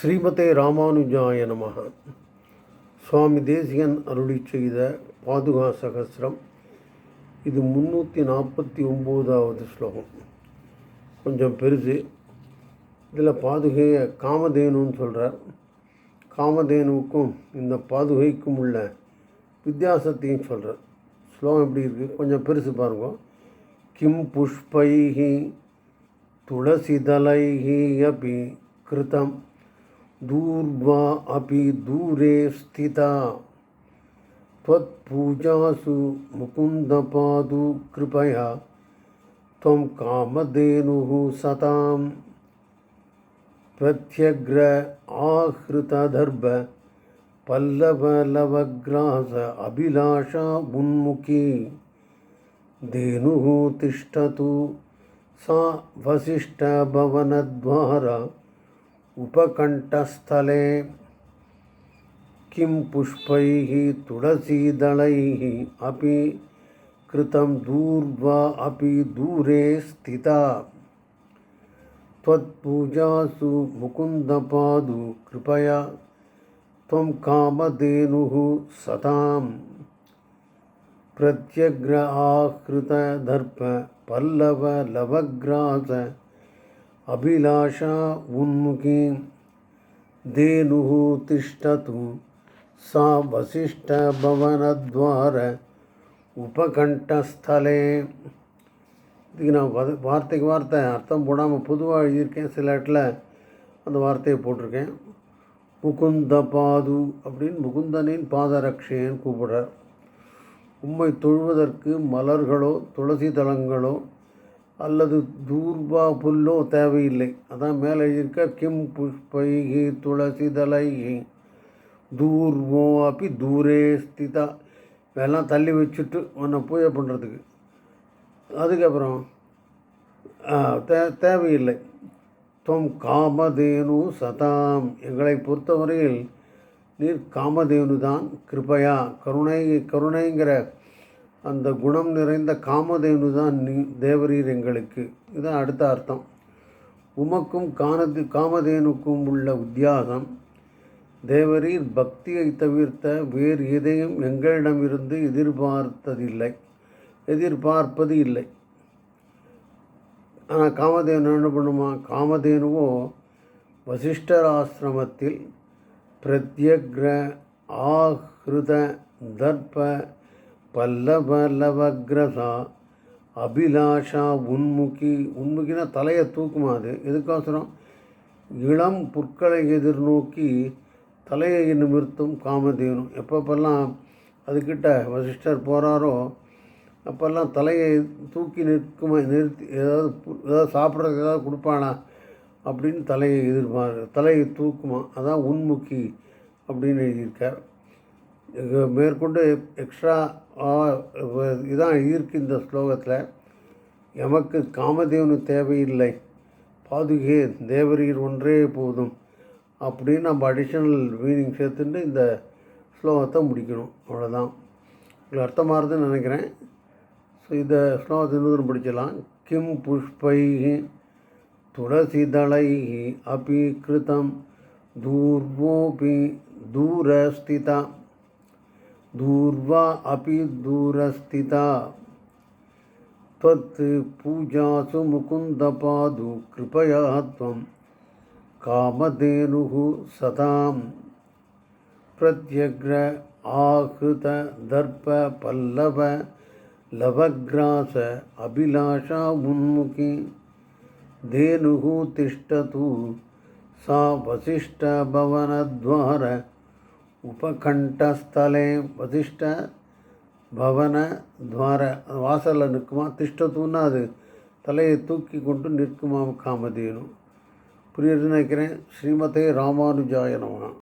ஸ்ரீமதே ராமானுஜாய நமக. சுவாமி தேசிகன் அருளி செய்த பாதுகா சகசிரம். இது முந்நூற்றி நாற்பத்தி ஒம்போதாவது ஸ்லோகம். கொஞ்சம் பெருசு. இதில் பாதுகையை காமதேனுன்னு சொல்கிறார் காமதேனுவுக்கும் இந்த பாதுகைக்கும் உள்ள வித்தியாசத்தையும் சொல்கிறார் ஸ்லோகம் எப்படி இருக்குது கொஞ்சம் பெருசு பாருங்க. கிம் புஷ்பைகி துளசிதலைகி அப்படி கிருதம் दूर्वा अपि दूरे स्थिता। त्वत्पूजासु मुकुन्दपादु कृपया त्वं कामधेनुः सतां प्रत्यग्र आहृतदर्भ पल्लवलवग्रास अभिलाषा उन्मुखी। धेनुः तिष्ठतु सा वसिष्ठभवनद्वारा उपकण्ठस्थले किं पुष्पैः तुलसीदलैः अपि कृतं दूर्वा अपि दूरे स्थिता। त्वत्पूजासु मुकुन्दपादु कृपया त्वं कामधेनुः सतां प्रत्यग्र आहृतदर्प पल्लवलवग्रास अभिलाषा उन्मुखीं धेनुः तिष्ठतु सा वसिष्ठभवनद्वार உபகண்டஸ்தலே இதுக்கு நான் வத வார்த்தைக்கு வார்த்தை அர்த்தம் போடாமல் பொதுவாக எழுதியிருக்கேன் சில இடத்துல அந்த வார்த்தையை போட்டிருக்கேன் முகுந்த பாது அப்படின்னு முகுந்தனின் பாதரக்ஷேன்னு கூப்பிடுறார் உம்மை தொழுவதற்கு மலர்களோ துளசி தளங்களோ அல்லது தூர்வா புல்லோ தேவையில்லை. அதான் மேலே இருக்க கிம் புஷ்பைகி துளசிதலைகி தூர்வோ அப்படி தூரே ஸ்திதா. இதெல்லாம் தள்ளி வச்சுட்டு உன்னை பூஜை பண்ணுறதுக்கு அதுக்கப்புறம் தே தேவையில்லை. தொம் காமதேனு சதாம். எங்களை பொறுத்தவரையில் நீர் காமதேனு தான் கிருப்பையா கருணை கருணைங்கிற அந்த குணம் நிறைந்த காமதேனு தான் நீ தேவரீர் எங்களுக்கு. இதுதான் அடுத்த அர்த்தம். உமக்கும் கானது காமதேனுக்கும் உள்ள வித்தியாசம் தேவரீர் பக்தியை தவிர்த்த வேறு எதையும் எங்களிடமிருந்து எதிர்பார்த்ததில்லை. எதிர்பார்ப்பது இல்லை. ஆனால் காமதேனு என்ன பண்ணுமா? காமதேனுவோ வசிஷ்டர் ஆசிரமத்தில் பிரத்யக்ர ஆஹிருத தர்ப்ப பல்லபலவக்ரசா அபிலாஷா உன்முகி உன்முகினா தலையை தூக்குமா அது? எதுக்கோசரம்? இளம் புற்களை எதிர்நோக்கி தலையை நிமிர்த்தும் காமதேனும் எப்பப்பெல்லாம் அதுக்கிட்ட வசிஷ்டர் போகிறாரோ அப்போல்லாம் தலையை தூக்கி நிற்குமா நிறுத்தி ஏதாவது ஏதாவது சாப்பிட்றதுக்கு ஏதாவது கொடுப்பானா அப்படின்னு தலையை எதிர்பார் தலையை தூக்குமா? அதான் உன்முக்கி அப்படின்னு எழுதியிருக்கார். மேற்கொண்டு எக்ஸ்ட்ரா இதான் இருக்கு இந்த ஸ்லோகத்தில். எமக்கு காமதேவனு தேவையில்லை. பாதுகே தேவரீர் ஒன்றே போதும். அப்படின்னு நம்ம அடிஷ்னல் மீனிங் சேர்த்துட்டு இந்த ஸ்லோகத்தை முடிக்கணும். அவ்வளோதான் உங்களுக்கு அர்த்தமாகுதுன்னு நினைக்கிறேன். ஸோ இந்த ஸ்லோகத்தை இன்னொரு படிச்சிடலாம். கிம் புஷ்பை துளசிதளை அபி கிருதம் தூர்வோபி தூரஸ்திதா दूर्वा अपि दूरस्थिता त्वत् पूजासु मुकुन्दपादु कृपया त्वं कामधेनुः सतां प्रत्यग्र आहृतदर्पपल्लव लवग्रास अभिलाषा उन्मुखी धेनुः तिष्ठतु सा वसिष्ठभवनद्वार உபகண்டஸ்தலே வசிஷ்ட பவன துவார வாசலில் நிற்குமா? திஷ்டத்துன்னா அது தலையை தூக்கி கொண்டு நிற்குமா காமதேனு. புரியுதுன்னு நினைக்கிறேன். ஸ்ரீமதே ராமானுஜாய நமகா